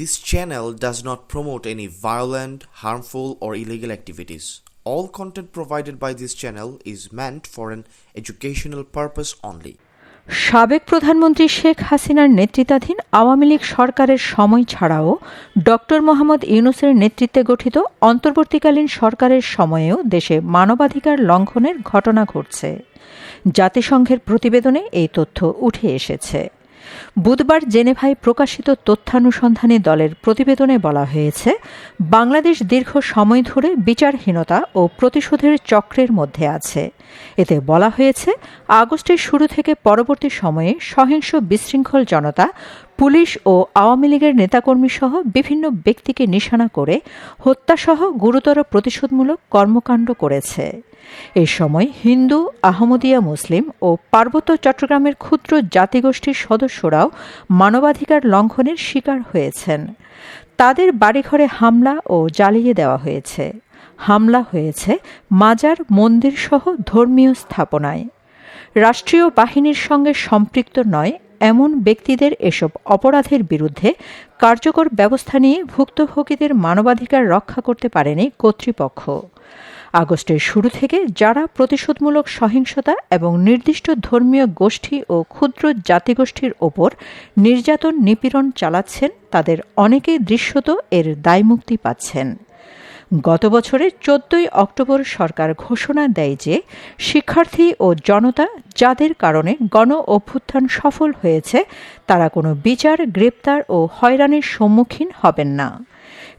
This channel does not promote any violent, harmful, or illegal activities. All content provided by this channel is meant for an educational purpose only. সাবেক প্রধানমন্ত্রী শেখ হাসিনার নেতৃত্বাধীন আওয়ামী লীগ সরকারের সময় ছাড়াও doctor Mohammad ইউনুসের নেতৃত্বে গঠিত অন্তর্বর্তীকালীন সরকারের সময়েও দেশে মানবাধিকার লঙ্ঘনের ঘটনা ঘটছে জাতিসংঘের প্রতিবেদনে এই তথ্য উঠে এসেছে বুধবার জেনেভায় প্রকাশিত তথ্যানুসন্ধানে দলের প্রতিবেদনে বলা হয়েছে, বাংলাদেশ দীর্ঘ সময় ধরে বিচারহীনতা ও প্রতিশোধের চক্রের মধ্যে আছে। এতে বলা হয়েছে, আগস্টের শুরু থেকে পরবর্তী সময়ে সহিংস বিশৃঙ্খল জনতা পুলিশ ও আওয়ামী লীগের নেতাকর্মী সহ বিভিন্ন ব্যক্তিকে নিশানা করে হত্যাসহ গুরুতর প্রতিশোধমূলক কর্মকাণ্ড করেছে। এ সময় হিন্দু, আহমদিয়া মুসলিম ও পার্বত্য চট্টগ্রামের ক্ষুদ্র জাতিগোষ্ঠীর সদস্যরাও মানবাধিকার লঙ্ঘনের শিকার হয়েছেন। তাদের বাড়িঘরে হামলা ও জ্বালিয়ে দেওয়া হয়েছে। হামলা হয়েছে মাজার মন্দির সহ ধর্মীয় স্থাপনায়। রাষ্ট্রীয় বাহিনীর সঙ্গে সম্পৃক্ত নয় এমন ব্যক্তিদের এসব অপরাধের বিরুদ্ধে কার্যকর ব্যবস্থা নিয়ে ভুক্তভোগীদের মানবাধিকার রক্ষা করতে পারেনি কর্তৃপক্ষ। আগস্টের শুরু থেকে যারা প্রতিশোধমূলক সহিংসতা এবং নির্দিষ্ট ধর্মীয় গোষ্ঠী ও ক্ষুদ্র জাতিগোষ্ঠীর ওপর নির্যাতন নিপীড়ন চালাচ্ছেন, তাদের অনেকেই দৃশ্যত এর দায়মুক্তি পাচ্ছেন। গত বছরের চোদ্দই অক্টোবর সরকার ঘোষণা দেয় যে শিক্ষার্থী ও জনতা যাদের কারণে গণ অভ্যুত্থান সফল হয়েছে, তারা কোনো বিচার, গ্রেপ্তার ও হয়রানির সম্মুখীন হবেন না।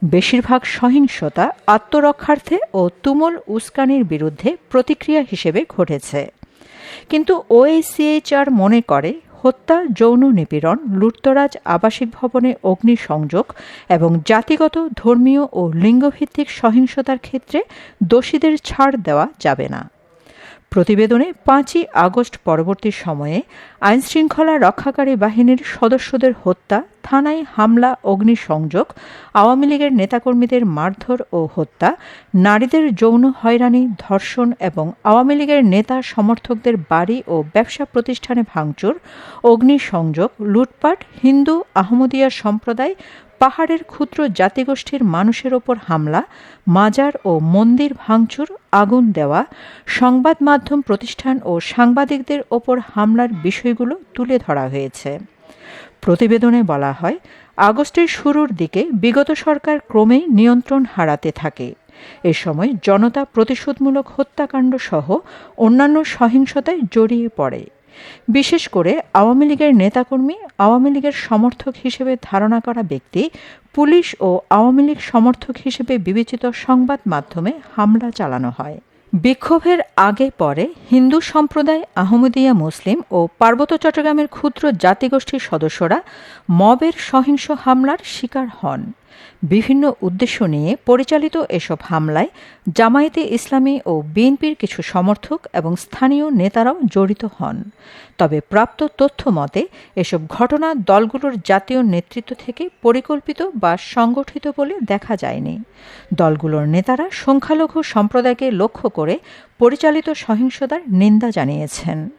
বেশিরভাগ সহিংসতা, আত্মরক্ষার্থে ও তুমুল উস্কানির বিরুদ্ধে প্রতিক্রিয়া হিসেবে ঘটেছে। কিন্তু ওএসিএইচআর মনে করে হত্যা, যৌন নিপীড়ন, লুটতরাজ, আবাসিক ভবনে অগ্নিসংযোগ এবং জাতিগত, ধর্মীয় ও লিঙ্গভিত্তিক সহিংসতার ক্ষেত্রে দোষীদের ছাড় দেওয়া যাবে না। প্রতিবেদনে পাঁচই আগস্ট পরবর্তী সময়ে আইনশৃঙ্খলা রক্ষাকারী বাহিনীর সদস্যদের হত্যা, থানায় হামলা, অগ্নিসংযোগ, আওয়ামী লীগের নেতাকর্মীদের মারধর ও হত্যা, নারীদের যৌন হয়রানি, ধর্ষণ এবং আওয়ামী লীগের নেতা সমর্থকদের বাড়ি ও ব্যবসা প্রতিষ্ঠানে ভাঙচুর, অগ্নিসংযোগ, লুটপাট, হিন্দু আহমদিয়া সম্প্রদায় পাহাড়ের ক্ষুদ্র জাতিগোষ্ঠীর মানুষের ওপর হামলা, মাজার ও মন্দির ভাঙচুর, আগুন দেওয়া, সংবাদ মাধ্যম প্রতিষ্ঠান ও সাংবাদিকদের ওপর হামলার বিষয়গুলো তুলে ধরা হয়েছে। প্রতিবেদনে বলা হয়, আগস্টের শুরুর দিকে বিগত সরকার ক্রমেই নিয়ন্ত্রণ হারাতে থাকে। এ সময় জনতা প্রতিশোধমূলক হত্যাকাণ্ড সহ অন্যান্য সহিংসতায় জড়িয়ে পড়ে। বিশেষ করে আওয়ামী লীগের নেতাকর্মী, আওয়ামী লীগের সমর্থক হিসেবে ধারণা করা ব্যক্তি, পুলিশ ও আওয়ামী লীগ সমর্থক হিসেবে বিবেচিত সংবাদ মাধ্যমে হামলা চালানো হয়। বিক্ষোভের আগে পরে হিন্দু সম্প্রদায়, আহমদিয়া মুসলিম ও পার্বত্য চট্টগ্রামের ক্ষুদ্র জাতিগোষ্ঠীর সদস্যরা মবের সহিংস হামলার শিকার হন। বিভিন্ন উদ্দেশ্য নিয়ে পরিচালিত এসব হামলায় জামায়াতে ইসলামী ও বিএনপির কিছু সমর্থক এবং স্থানীয় নেতারাও জড়িত হন। তবে প্রাপ্ত তথ্য মতে, এসব ঘটনা দলগুলোর জাতীয় নেতৃত্ব থেকে পরিকল্পিত বা সংগঠিত বলে দেখা যায়নি। দলগুলোর নেতারা সংখ্যালঘু সম্প্রদায়কে লক্ষ্য করে পরিচালিত সহিংসতার নিন্দা জানিয়েছেন।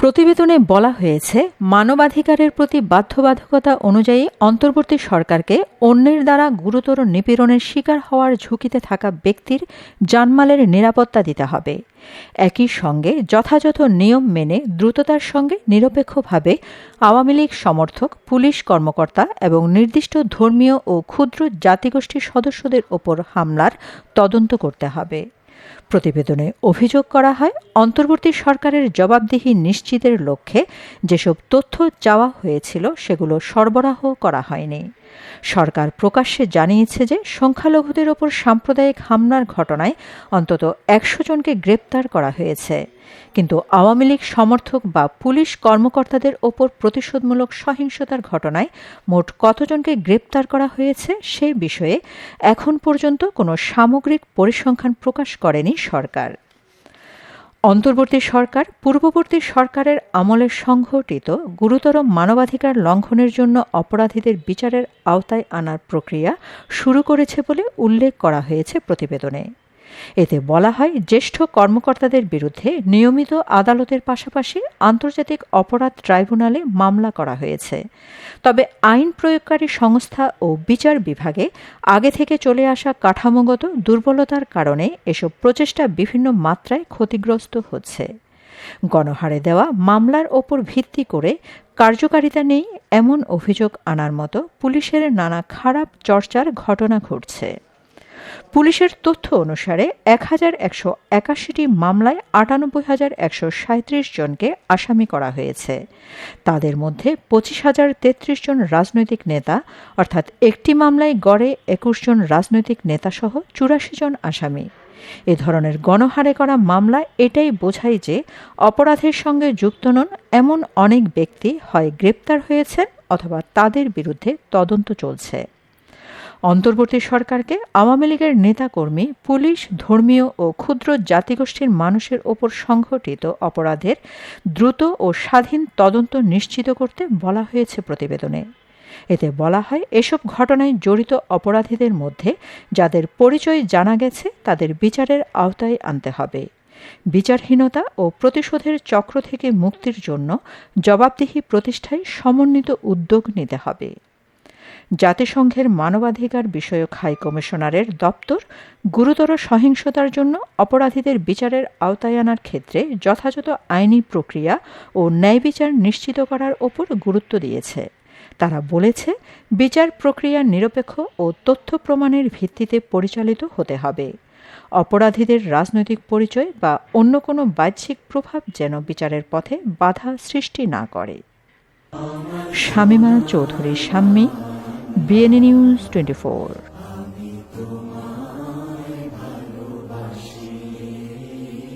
প্রতিবেদনে বলা হয়েছে, মানবাধিকারের প্রতি বাধ্যবাধকতা অনুযায়ী অন্তর্বর্তী সরকারকে অন্যের দ্বারা গুরুতর নিপীড়নের শিকার হওয়ার ঝুঁকিতে থাকা ব্যক্তির জানমালের নিরাপত্তা দিতে হবে। একই সঙ্গে যথাযথ নিয়ম মেনে দ্রুততার সঙ্গে নিরপেক্ষভাবে আওয়ামী লীগ সমর্থক, পুলিশ কর্মকর্তা এবং নির্দিষ্ট ধর্মীয় ও ক্ষুদ্র জাতিগোষ্ঠীর সদস্যদের ওপর হামলার তদন্ত করতে হবে। প্রতিবেদনে অভিযোগ করা হয়, অন্তর্বর্তী সরকারের জবাবদিহি নিশ্চিতের লক্ষ্যে যেসব তথ্য চাওয়া হয়েছিল সেগুলো সরবরাহ করা হয়নি। সরকার প্রকাশ্যে জানিয়েছে যে সংখ্যালঘুদের ওপর সাম্প্রদায়িক হামলার ঘটনায় অন্তত একশো জনকে গ্রেপ্তার করা হয়েছে। কিন্তু আওয়ামী লীগ সমর্থক বা পুলিশ কর্মকর্তাদের ওপর প্রতিশোধমূলক সহিংসতার ঘটনায় মোট কতজনকে গ্রেপ্তার করা হয়েছে সে বিষয়ে এখন পর্যন্ত কোনো সামগ্রিক পরিসংখ্যান প্রকাশ করেনি সরকার। অন্তর্বর্তী সরকার পূর্ববর্তী সরকারের আমলে সংঘটিত গুরুতর মানবাধিকার লঙ্ঘনের জন্য অপরাধীদের বিচারের আওতায় আনার প্রক্রিয়া শুরু করেছে বলে উল্লেখ করা হয়েছে প্রতিবেদনে। এতে বলা হয়, জ্যেষ্ঠ কর্মকর্তাদের বিরুদ্ধে নিয়মিত আদালতের পাশাপাশি আন্তর্জাতিক অপরাধ ট্রাইব্যুনালে মামলা করা হয়েছে। তবে আইন প্রয়োগকারী সংস্থা ও বিচার বিভাগে আগে থেকে চলে আসা কাঠামোগত দুর্বলতার কারণে এসব প্রচেষ্টা বিভিন্ন মাত্রায় ক্ষতিগ্রস্ত হচ্ছে। গণহারে দেওয়া মামলার ওপর ভিত্তি করে কার্যকারিতা নেই এমন অভিযোগ আনার মতো পুলিশের নানা খারাপ চর্চার ঘটনা ঘটছে। পুলিশের তথ্য অনুসারে এক হাজার একশো একাশিটি মামলায় আটানব্বই হাজার একশো সাঁত্রিশ জনকে আসামি করা হয়েছে। তাদের মধ্যে পঁচিশ হাজার তেত্রিশ জন রাজনৈতিক নেতা, অর্থাৎ একটি মামলায় গড়ে একুশ জন রাজনৈতিক নেতাসহ চুরাশি জন আসামি। এ ধরনের গণহারে করা মামলা এটাই বোঝায় যে অপরাধের সঙ্গে যুক্ত নন এমন অনেক ব্যক্তি হয় গ্রেপ্তার হয়েছেন অথবা তাদের বিরুদ্ধে তদন্ত চলছে। অন্তর্বর্তী সরকারকে আওয়ামী লীগের নেতাকর্মী, পুলিশ, ধর্মীয় ও ক্ষুদ্র জাতিগোষ্ঠীর মানুষের ওপর সংঘটিত অপরাধের দ্রুত ও স্বাধীন তদন্ত নিশ্চিত করতে বলা হয়েছে প্রতিবেদনে। এতে বলা হয়, এসব ঘটনায় জড়িত অপরাধীদের মধ্যে যাদের পরিচয় জানা গেছে, তাদের বিচারের আওতায় আনতে হবে। বিচারহীনতা ও প্রতিশোধের চক্র থেকে মুক্তির জন্য জবাবদিহি প্রতিষ্ঠায় সমন্বিত উদ্যোগ নিতে হবে। জাতিসংঘের মানবাধিকার বিষয়ক হাই কমিশনারের দপ্তর গুরুতর সহিংসতার জন্য অপরাধীদের বিচারের আওতায় আনার ক্ষেত্রে যথাযথ আইনি প্রক্রিয়া ও ন্যায় বিচার নিশ্চিত করার ওপর গুরুত্ব দিয়েছে। তারা বলেছে, বিচার প্রক্রিয়া নিরপেক্ষ ও তথ্য প্রমাণের ভিত্তিতে পরিচালিত হতে হবে। অপরাধীদের রাজনৈতিক পরিচয় বা অন্য কোনো বাহ্যিক প্রভাব যেন বিচারের পথে বাধা সৃষ্টি না করে। Shamima Chowdhury, Shammi. BNA news twenty four